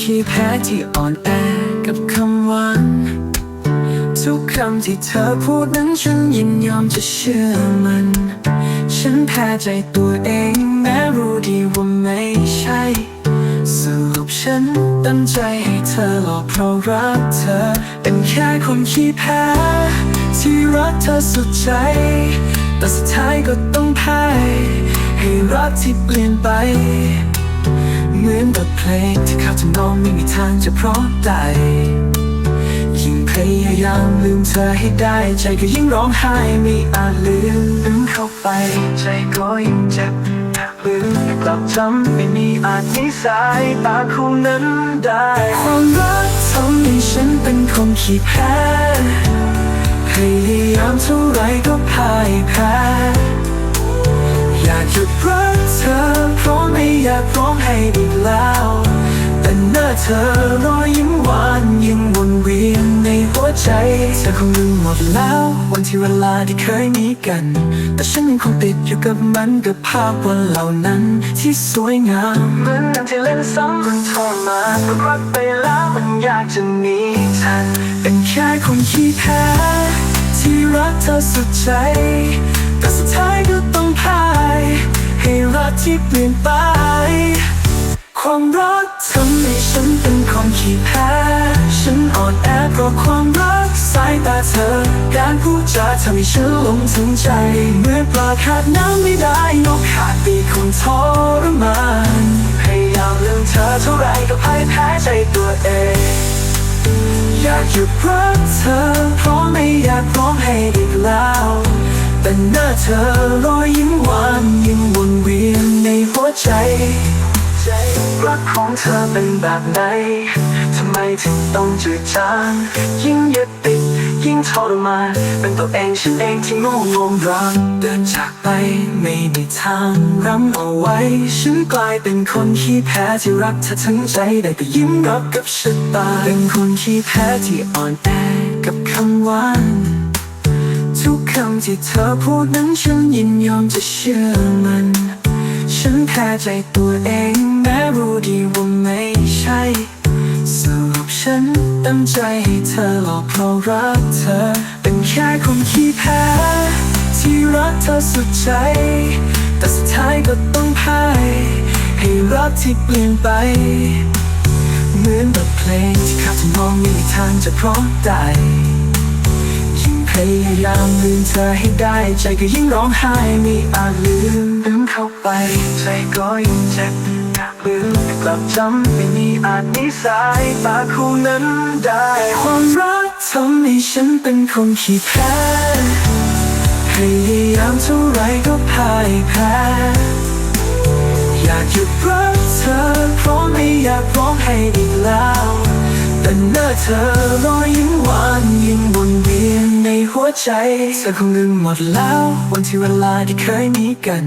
ที่อ่อนแอกับคำหวานทุกคำที่เธอพูดนั้นฉันยินยอมจะเชื่อมัน ฉันแพ้ใจตัวเองแม้รู้ดีว่าไม่ใช่สรุปฉันตั้งใจให้เธอหลอกเพราะรักเธอ เป็นแค่คนขี้แพ้ ที่รักเธอสุดใจ แต่สุดท้ายก็ต้องแพ่ายให้รักที่เปลี่ยนไป บทเพลงที่เข้าถึงน้องไม่มีทางจะเพราะได้ยิ่งพยายามลืมเธอให้ได้ ใจก็ยิ่งร้องไห้ไม่อาจลืมลืมเข้าไป ใจก็ยิ่งเจ็บลืมกลับจำไม่มีอาจนิสัยตาคู่นั้นได้ ความรักทำให้ฉันเป็นคนขี้แพ้พยายามเท่าไรก็พ่ายแพ้อยากหยุดรักเธอเพราะไม่อยากร้องไห้อีกแล้ว เธอรอยยิ้มหวานยังวนเวียนในหัวใจ เธอคงลืมหมดแล้ว วันที่เวลาที่เคยมีกัน แต่ฉันยังคงติดอยู่กับมันกับภาพวันเหล่านั้นที่สวยงามเหมือนดังที่เล่นซ้ำมันทรมานรักไปแล้วมันยากจะหนีทันเป็นแค่คนขี้แพ้ที่รักเธอสุดใจ แต่สุดท้ายก็ต้องพ่าย ให้รักที่เปลี่ยนไป ความรักทำให้ฉันเป็นคนขี้แพ้ ฉันอ่อนแอเพราะความรักสายตาเธอ การพูดจาทำให้ฉันหลงถึงใจ เมื่อปลาขาดน้ำไม่ได้นกขาดปีกคงทรมานพยายามลืมเธอเท่าไรก็พ่ายแพ้ใจตัวเอง อยากหยุดรักเธอ เพราะไม่อยากร้องไห้อีกแล้วแต่หน้าเธอรอยยิ้มหวานยังวนเวียนในหัวใจ รักของเธอเป็นแบบไหน ทำไมถึงต้องจืดจางยิ่งยึดติดยิ่งทรมานเป็นตัวเองฉันเองที่งงงงรังเดินจากไปไม่มีทางรั้งเอาไว้ ฉันกลายเป็นคนขี้แพ้ที่รักเธอทั้งใจได้แต่ยิ้มรับกับชะตา เป็นคนขี้แพ้ที่อ่อนแอกับคำหวานทุกคำที่เธอพูดนั้นฉันยินยอมจะเชื่อมัน แพ้ใจตัวเองแม้รู้ดีว่าไม่ใช่สรุปฉันตั้งใจให้เธอหลอกเพราะรักเธอ เป็นแค่คนขี้แพ้ ที่รักเธอสุดใจ แต่สุดท้ายก็ต้องพ่ายให้รักที่เปลี่ยนไป เหมือนบทเพลงที่ข้าจะมองไม่มีทางจะเพราะได้ยิ่งพยายามลืมเธอให้ได้ใจก็ยิ่งร้องไห้ไม่อาจลืม เข้าไป ใจก็ยิ่งเจ็บอยากลืมกลับจำไม่มีอาจนิสัยตาคู่นั้นได้ ความรักทำให้ฉันเป็นคนขี้แพ้พยายามเท่าไรก็พ่ายแพ้อยากหยุดรักเธอเพราะไม่อยากร้องไห้อีกแล้ว แต่หน้าเธอรอยยิ้ม ใจเธอคงลืมหมดแล้ว วันที่เวลาที่เคยมีกัน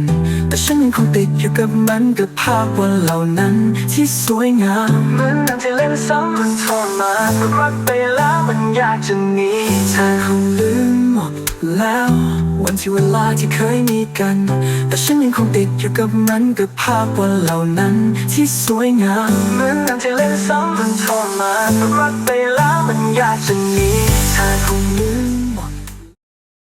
แต่ฉันยังคงติดอยู่กับมันกับภาพวันเหล่านั้นที่สวยงามเหมือนดังที่เล่นซ้ำมันทรมานรักไปแล้วมันยากจะหนีเธอคงลืมหมดแล้ววันที่เวลาที่เคยมีกัน แต่ฉันยังคงติดอยู่กับมันกับภาพวันเหล่านั้นที่สวยงามเหมือนดังที่เล่นซ้ำมันทรมานรักไปแล้วมันยากจะหนีเธอคงลื